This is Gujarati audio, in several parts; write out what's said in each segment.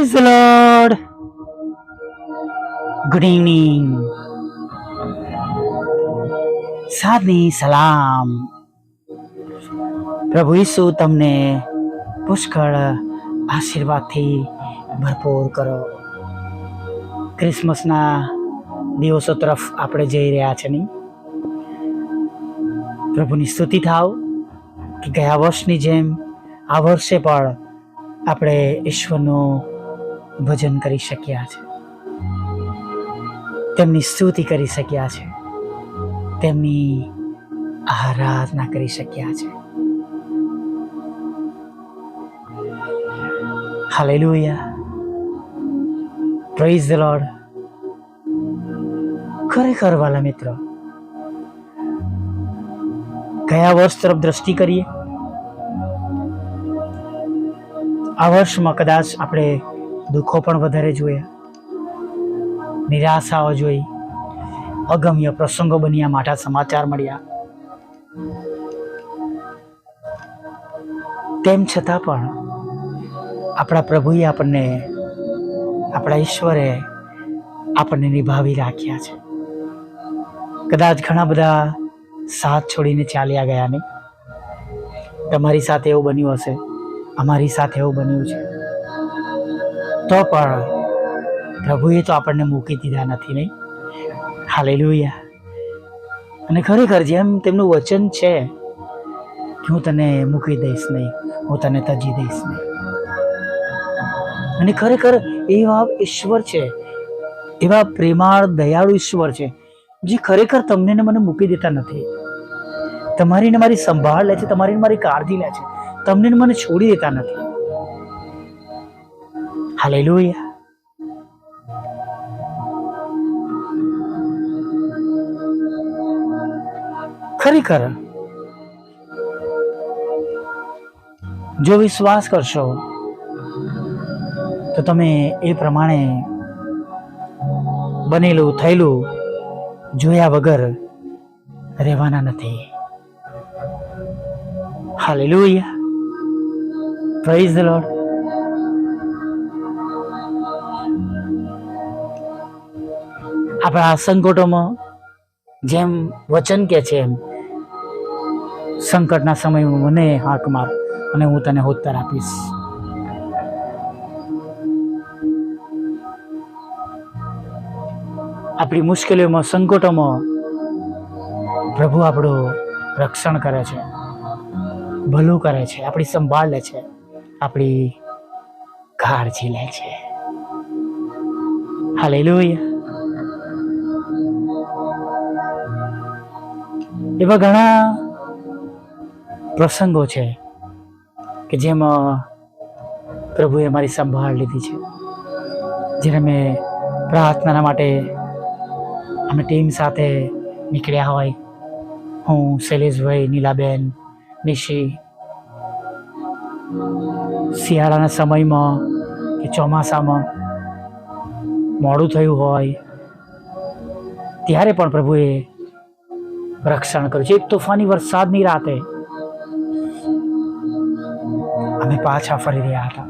પ્રેઝ લોર્ડ ગુડ ઇવનિંગ સાદની સલામ. પ્રભુ ઈસુ તમને પુષ્કળ આશીર્વાદથી ભરપૂર કરો. ક્રિસમસના દિવસો તરફ આપણે જઈ રહ્યા છે નહીં. પ્રભુની સ્તુતિ થાવ કે ગયા વર્ષની જેમ આ વર્ષે પણ આપણે ઈશ્વરનું ભજન કરી શક્યા છે. તેમની સ્તુતિ કરી શક્યા છે. તેમની આરાધના કરી શક્યા છે. હાલેલુયા. પ્રેઝ ધ લોર્ડ ખરેખર વાલા મિત્રો ગયા વર્ષ તરફ દ્રષ્ટિ કરીએ? આ વર્ષમાં કદાચ આપણે દુઃખો પણ વધારે જોયા નિરાશાઓ જોઈ અગમ્ય પ્રસંગો બન્યા, માઠા સમાચાર મળ્યા. તેમ છતાં પણ આપણા પ્રભુએ આપણને, આપણા ઈશ્વરે આપણને નિભાવી રાખ્યા છે. કદાચ ઘણા બધા સાથ છોડીને ચાલ્યા ગયા નહીં. તમારી સાથે એવું બન્યું હશે, અમારી સાથે એવું બન્યું છે. તો પણ પ્રભુએ તો આપણને મૂકી દીધા નથી નહીં. હાલેલુયા. અને ખરેખર જેમ તેમનું વચન છે, હું તને મૂકી દઈશ નહીં, હું તને તજી દઈશ નહીં. અને ખરેખર એવા ઈશ્વર છે, એવા પ્રેમાળ, દયાળુ ઈશ્વર છે, જે ખરેખર તમને ને મને મૂકી દેતા નથી. તમારી ને મારી સંભાળ લે છે, તમારી ને મારી કાળજી લે છે, તમને મને છોડી દેતા નથી. હાલેલુયા ખરેખર જો વિશ્વાસ કરશો, તો તમે એ પ્રમાણે બનેલું, થયેલું જોયા વગર રહેવાના નથી. હાલેલુયા પ્રાઇઝ ધ લોર્ડ આપણા સંકટોમાં જેમ વચન કે છે એમ, સંકટના સમયમાં મને હાક માર અને હું તને ઉત્તર આપીશ. આપણી મુશ્કેલીઓમાં, સંકટોમાં પ્રભુ આપણું રક્ષણ કરે છે, ભલું કરે છે, આપણી સંભાળ લે છે, આપણી કાળજી લે છે. હાલેલુયા. એવા ઘણા પ્રસંગો છે કે જેમાં પ્રભુએ મારી સંભાળ લીધી છે. જ્યારે મેં પ્રાર્થના માટે અમે ટીમ સાથે નીકળ્યા હોય, હું, શૈલેષભાઈ, નીલાબેન, નિશી, શિયાળાના સમયમાં કે ચોમાસામાં મોડું થયું હોય, ત્યારે પણ પ્રભુએ રક્ષણ કર્યું. છે એક તોફાની વરસાદની રાતે અમે પાછા ફરી રહ્યા હતા.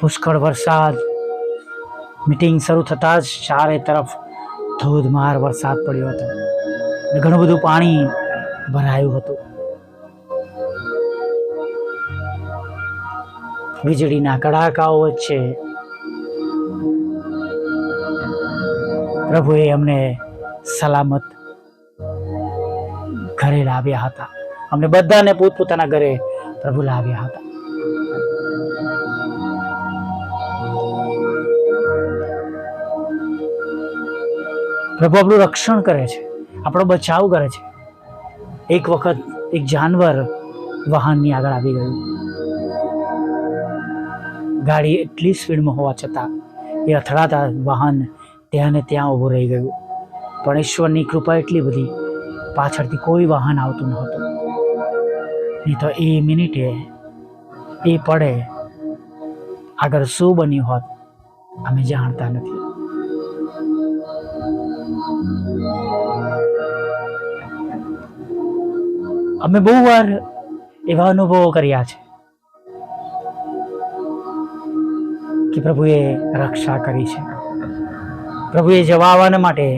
પુષ્કળ વરસાદ. મિટિંગ શરૂ થતાં જ ચારે તરફ ધોધમાર વરસાદ પડ્યો હતો. ઘણું બધું પાણી ભરાયું હતું. વીજળીના કડાકાઓ વચ્ચે પ્રભુએ અમને સલામત ઘરે લાવ્યા હતા. અમને બધાને પોતપોતાના ઘરે પ્રભુ લાવ્યા હતા. પ્રભુ આપણું રક્ષણ કરે છે. આપણો બચાવ કરે છે. એક વખત એક જાનવર વાહનની આગળ આવી ગયું. ગાડી એટલી સ્પીડમાં હોવા છતાં એ અથડાતા વાહન ત્યાં ને ત્યાં ઊભું રહી ગયું. પણ ઈશ્વરની કૃપા એટલી બધી પાછળથી કોઈ વાહન આવતું નહોતું. નહીં તો એ મિનિટે એ પડે આગળ શું બન્યું હોત, અમે જાણતા નથી. અમે બહુ વાર એવા અનુભવો કર્યા છે કે પ્રભુએ રક્ષા કરી છે. પ્રભુએ જવા માટે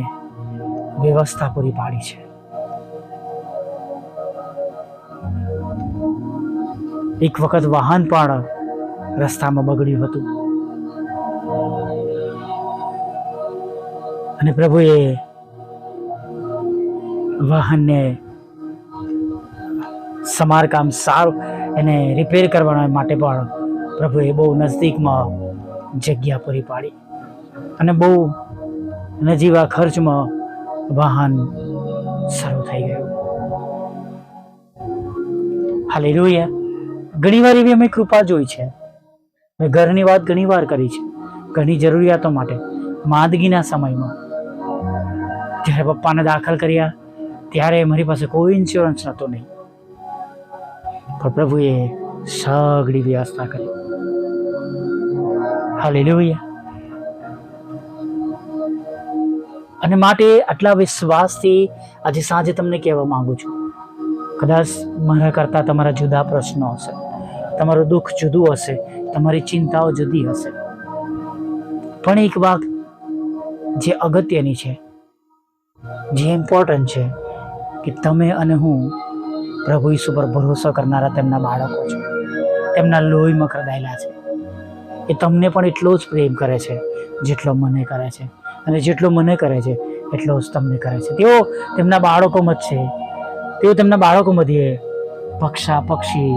વ્યવસ્થા પૂરી પાડી છે. એક વખત વાહન પણ રસ્તામાં બગડ્યું હતું. અને પ્રભુએ વાહનને સમારકામ સારું એને રિપેર કરવા માટે પણ પ્રભુએ બહુ નજદીકમાં જગ્યા પૂરી પાડી. અને બહુ નજીવા ખર્ચમાં વાહન શરૂ થઈ ગયું. હાલે રોયા ઘણી વાર એવી અમે કૃપા જોઈ છે. મેં ઘરની વાત ઘણી વાર કરી છે. ઘણી જરૂરિયાતો માટે. માંદગીના સમયમાં. જ્યારે પપ્પાને દાખલ કર્યા, ત્યારે મારી પાસે કોઈ ઇન્સ્યોરન્સ નહોતો નહીં. પણ પ્રભુએ સગડી વ્યવસ્થા કરી. હાલેલુયા અને માટે આટલા વિશ્વાસથી આજે સાંજે તમને કહેવા માંગુ છું. કદાચ મારા કરતાં તમારા જુદા પ્રશ્નો હશે. તમારું દુઃખ જુદું હશે, તમારી ચિંતાઓ જુદી હશે. પણ એક વાત જે અગત્યની છે, જે ઇમ્પોર્ટન્ટ છે, કે તમે અને હું પ્રભુ ઈસુ પર ભરોસો કરનારા તેમના બાળકો છો. તેમના લોહીમાં કરદાયેલા છે. એ તમને પણ એટલો જ પ્રેમ કરે છે, જેટલો મને કરે છે. અને જેટલો મને કરે છે, એટલો જ તમને કરે છે. તેઓ તેમના બાળકોમાં જ છે તેઓ તેમના બાળકો મધ્યે પક્ષા પક્ષી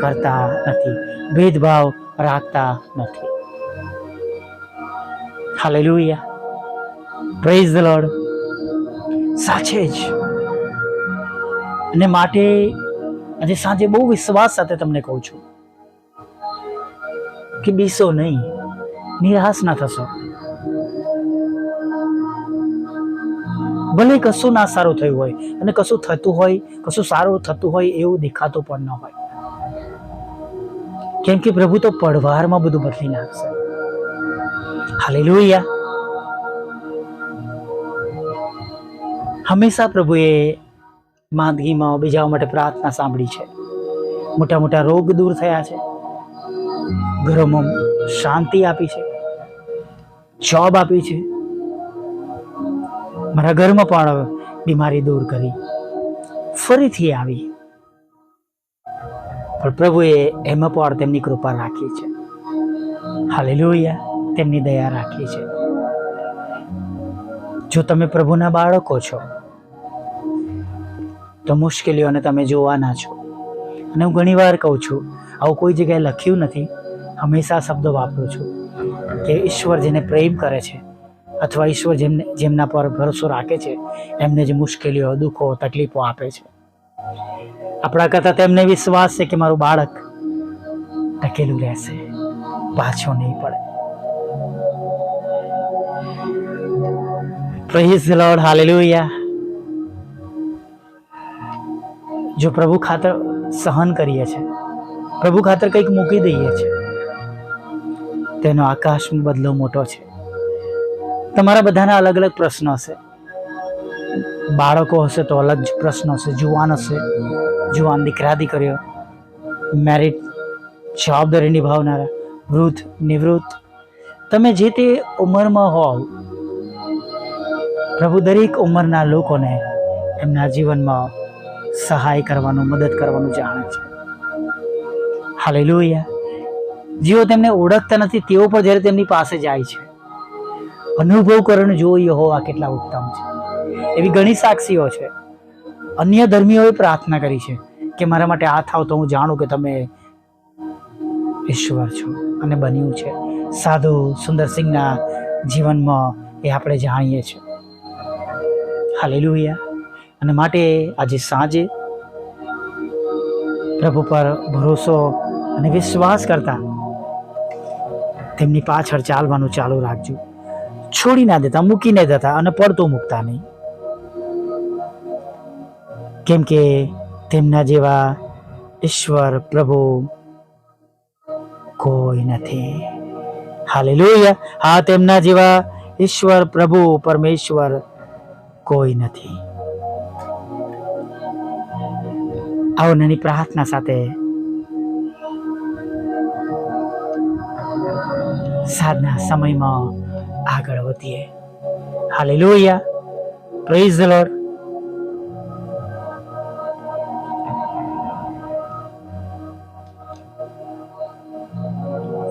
કરતા નથી, ભેદભાવ રાખતા નથી. હાલેલુયા પ્રેઝ ધ સાચે જ. અને માટે આજે સાંજે બહુ વિશ્વાસ સાથે તમને કહું છું કે બીસો નહીં, નિરાશ ના થશો. ભલે કશું ના સારું થયું હોય અને કશું થતું હોય, કશું સારું થતું હોય એવું દેખાતું પણ ન હોય. કેમ કે પ્રભુ તો પડવારમાં બધું બદલી નાખશે. હાલેલુયા. હંમેશા પ્રભુએ માંદગીમાં બીજાઓ માટે પ્રાર્થના સાંભળી છે. મોટા મોટા રોગ દૂર થયા છે. ઘરોમાં શાંતિ આપી છે. જોબ આપી છે. મારા ઘરમાં પણ બીમારી દૂર કરી. ફરીથી આવી. પણ પ્રભુએ એમાં પણ તેમની કૃપા રાખી છે. હાલેલુયા. તેમની દયા રાખી છે. જો તમે પ્રભુના બાળકો છો, તો મુશ્કેલીઓને તમે જોવાના છો. અને હું ઘણી વાર કહું છું, આવું કોઈ જગ્યાએ લખ્યું નથી. હંમેશા શબ્દો વાપરું છું કે ઈશ્વર જેને પ્રેમ કરે છે અથવા ઈશ્વર જેમને, જેમના પર ભરોસો રાખે છે, એમને જે મુશ્કેલીઓ, દુઃખો, તકલીફો આપે છે આપણા કરતાં તેમને વિશ્વાસ છે કે મારું બાળક ટકેલું રહેશે. પાછો નહીં પડે. લોર્ડ જો પ્રભુ ખાતર સહન કરીએ છે, પ્રભુ ખાતર કંઈક મૂકી દઈએ છે, તેનો આકાશ બદલો મોટો છે. તમારા બધાના અલગ અલગ પ્રશ્નો હશે. બાળકો હશે તો અલગ જ પ્રશ્નો હશે. જુવાન હશે. જુવાન દીકરા દીકરીઓ મેરિટ જવાબદારી નિભાવનારા. વૃદ્ધ, નિવૃત્ત. તમે જે તે ઉંમરમાં હોવ, પ્રભુ દરેક ઉંમરના લોકોને એમના જીવનમાં સહાય કરવાનું, મદદ કરવાનું જાણે છે. હાલે લોહિયા જેઓ તેમને ઓળખતા નથી, તેઓ પણ જ્યારે તેમની પાસે જાય છે. અનુભવ કરીને જોઈએ હોવા કેટલા ઉત્તમ છે. એવી ઘણી સાક્ષીઓ છે. અન્ય ધર્મીઓએ પ્રાર્થના કરી છે કે મારા માટે આ થાવ તો હું જાણું કે તમે ઈશ્વર છો અને બન્યું છે. સાધુ સુંદરસિંહના જીવનમાં એ આપણે જાણીએ છીએ. હાલેલુયા. અને માટે આજે સાંજે પ્રભુ પર ભરોસો અને વિશ્વાસ કરતા તેમની પાછળ ચાલવાનું ચાલુ રાખજો. છોડી ના દેતા મૂકી નહીં દેતા અને પડતું મૂકતા નહીં. કેમ કે તેમના જેવા ઈશ્વર પ્રભુ કોઈ નથી. હાલેલુયા. હા, તેમના જેવા ઈશ્વર પ્રભુ પરમેશ્વર કોઈ નથી. આવો નાની પ્રાર્થના સાથે. સાધના સમયમાં આગળ વધીએ. હાલેલુયા. પ્રેઝ લોર્ડ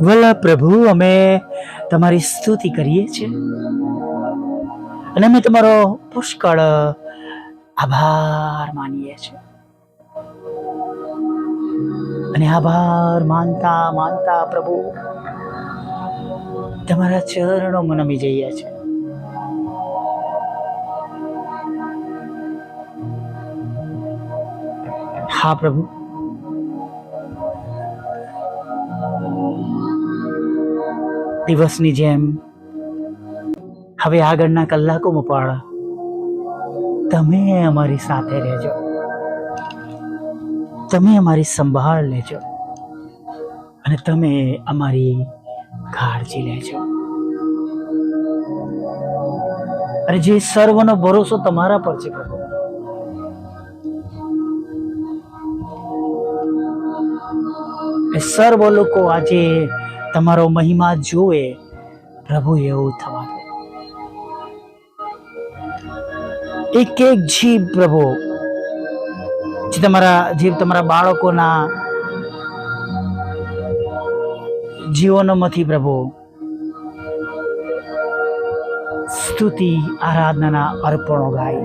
વલ્લા પ્રભુ, અમે તમારી સ્તુતિ કરીએ છીએ. અને અમે તમારો પુષ્કળ આભાર માનીએ છીએ. અને આભાર માનતા માનતા પ્રભુ, તમારા ચરણોમાં નમી જઈએ છે હા પ્રભુ. દિવસની જેમ. હવે આગળના કલાકોમાં પણ તમે અમારી સાથે રહેજો. તમે અમારી સંભાળ લેજો. અને તમે અમારી કાળજી લેજો. અને જે સર્વનો ભરોસો તમારા પર છે પ્રભુ. સર્વ લોકો આજે તમારો મહિમા જોવે પ્રભુ એવું થવા દે. એક એક જીવ પ્રભુ, જે તમારા જીવ તમારા બાળકોના જીવનોમાંથી પ્રભુ, સ્તુતિ, આરાધનાના અર્પણો ગાય.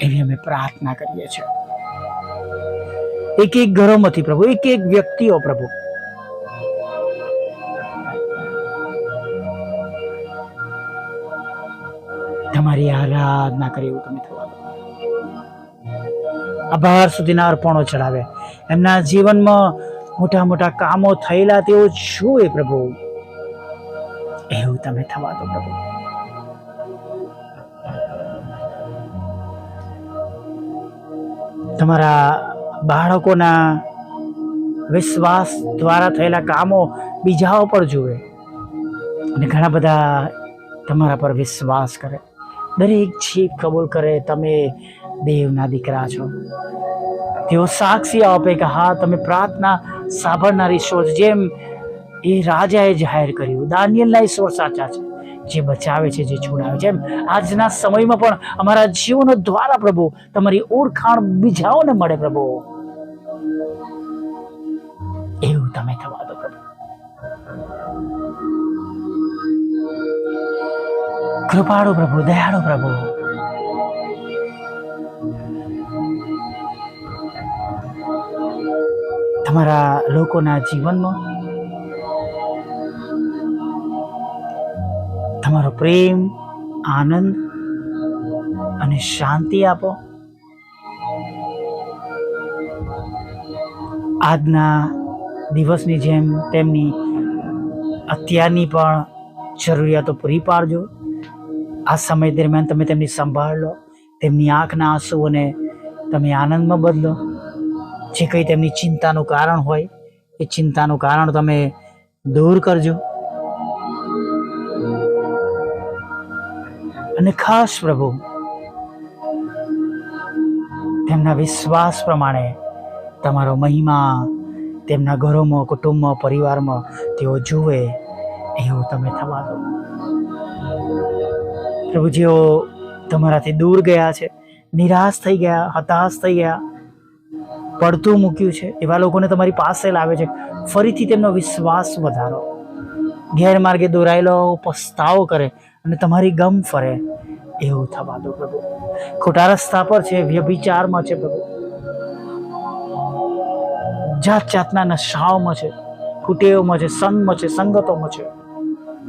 એવી અમે પ્રાર્થના કરીએ છીએ. એક એક ઘરોમાંથી પ્રભુ, એક એક વ્યક્તિઓ પ્રભુ તમારી આરાધના કરી એવું તમે થવા આભાર સુધીના અર્પણો ચડાવે. એમના જીવનમાં મોટા મોટા કામો થયેલા તેઓ જુએ પ્રભુ. એવું તમે થવા દો પ્રભુ. તમારા બાળકોના વિશ્વાસ દ્વારા થયેલા કામો બીજાઓ પર જુએ. અને ઘણા બધા તમારા પર વિશ્વાસ કરે. દરેક જીવ કબૂલ કરે, તમે દેવના દીકરા છો. તેઓ સાક્ષી આપે કે હા, તમે પ્રાર્થના સાંભળનારી છો. જેમ એ રાજાએ જાહેર કર્યું, દાનિયેલના ઈશ્વર સાચા છે. જે બચાવે છે, જે છોડાવે છે. એમ આજના સમયમાં પણ અમારા જીવનો દ્વારા પ્રભુ, તમારી ઓળખાણ બીજાઓને મળે પ્રભુ. એવું તમે થવા કૃપાળુ પ્રભુ, દયાળુ પ્રભુ. તમારા લોકોના જીવનમાં તમારો પ્રેમ, આનંદ અને શાંતિ આપો. આજના દિવસની જેમ તેમની અત્યારની પણ જરૂરિયાતો પૂરી પાડજો. આ સમય દરમિયાન તમે તેમની સંભાળ લો, તેમની આંખના આંસુઓને તમે આનંદમાં બદલો. જે કંઈ તેમની ચિંતાનું કારણ હોય, એ ચિંતાનું કારણ તમે દૂર કરજો. અને ખાસ પ્રભુ, તેમના વિશ્વાસ પ્રમાણે તમારો મહિમા, તેમના ઘરોમાં, કુટુંબમાં, પરિવારમાં તેઓ જુએ, એવું તમે થવા દો. પ્રભુ જેઓ તમારાથી દૂર ગયા છે, નિરાશ થઈ ગયા, હતાશ થઈ ગયા, પડતું મૂક્યું છે. એવા લોકોને તમારી પાસે લાવે છે. ફરીથી તેમનો વિશ્વાસ વધારો. ગેરમાર્ગે દોરાયેલો પસ્તાવો કરે અને તમારી ગમ ફરે. એવું થવા દો પ્રભુ. ખોટા રસ્તા પર છે, વ્યભિચારમાં છે પ્રભુ. જાત જાતના નશાઓમાં છે, કુટેવમાં છે, સંગમાં છે, સંગતોમાં છે.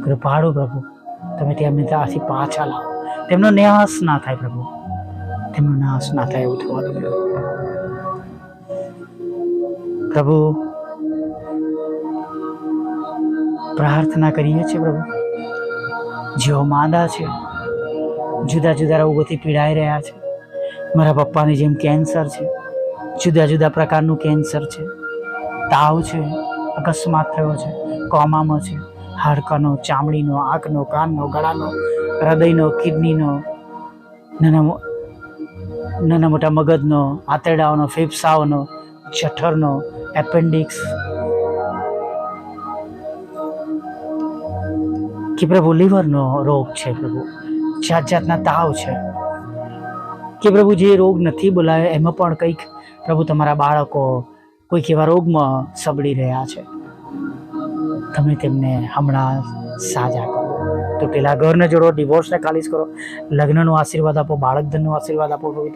કૃપાળુ પ્રભુ. તમે તેમને ત્યાંથી પાછા લાવો. તેમનો ન્યાસ ના થાય પ્રભુ. તેમનો નાશ ના થાય એવું થવા દો પ્રભુ, પ્રાર્થના કરીએ છીએ પ્રભુ. જેઓ માંદા છે, જુદા જુદા રોગોથી પીડાઈ રહ્યા છે, મારા પપ્પાની જેમ કેન્સર છે, જુદા જુદા પ્રકારનું કેન્સર છે, તાવ છે, અકસ્માત થયો છે, કોમામાં છે હાડકાનો, ચામડીનો, આંખનો, કાનનો, ગળાનો, હૃદયનો, કિડનીનો, નાના નાના મોટા મગજનો, આંતરડાઓનો, ફેફસાઓનો, જઠરનો, એપેન્ડિક્સ. કે પ્રભુ લીવરનો રોગ છે પ્રભુ. જાત જાતના તાવ છે. કે પ્રભુ જે રોગ નથી બોલાયો, એમાં પણ કંઈક પ્રભુ તમારા બાળકો કોઈક એવા રોગમાં સબળી રહ્યા છે. તમે તેમને હમણાં સાજા કરો. તૂટેલા ઘરને જોડો ડિવોર્સને ખાલીજ કરો. લગ્નનો આશીર્વાદ આપો, બાળકધનનો આશીર્વાદ આપો પ્રભુ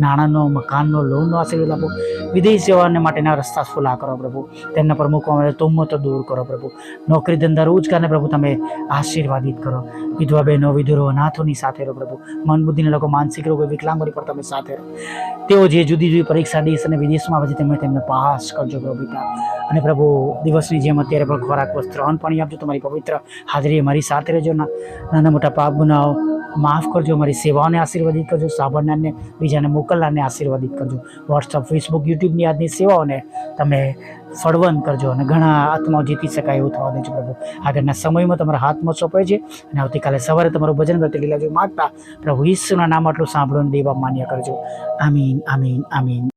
નાણાંનો, મકાનનો, લોનનો આશીર્વાદ આપો. વિદેશ જવાને માટેના રસ્તા ખુલ્લા કરો પ્રભુ. તેમના પર મૂકવા તોમો તો દૂર કરો પ્રભુ. નોકરી ધંધા રોજગારને પ્રભુ તમે આશીર્વાદિત કરો. વિધવા બહેનો, વિધુરો, અનાથોની સાથે રહો પ્રભુ. મન બુદ્ધિના લોકો, માનસિક રોગો, વિકલાંગોની પર તમે સાથે રહો. તેઓ જે જુદી જુદી પરીક્ષા દેશ અને વિદેશમાં પછી તમે તેમને પાસ કરજો પ્રભુ અને પ્રભુ, દિવસની જેમ અત્યારે પણ ખોરાક વસ્ત્ર, અન્ન પાણી આપજો, તમારી પવિત્ર હાજરી મારી સાથે રહેજો. નાના મોટા પાપ ગુનાઓ માફ કરજો, મારી સેવાઓને આશીર્વાદિત કરજો સાંભળનારને બીજાને મોકલનારને આશીર્વાદિત કરજો. વોટ્સઅપ ફેસબુક યુટ્યુબની આજની સેવાઓને તમે ફળવન કરજો અને ઘણા આત્માઓ જીતી શકાય એવું થવા દેજો પ્રભુ. આગળના સમયમાં તમારા હાથમાં સોંપાય છે અને આવતીકાલે સવારે તમારું ભજન કરતી લીલા જો માગતા પ્રભુ ઈસુના નામ આટલું સાંભળો દેવા માન્ય કરજો. આમીન આમીન આમીન.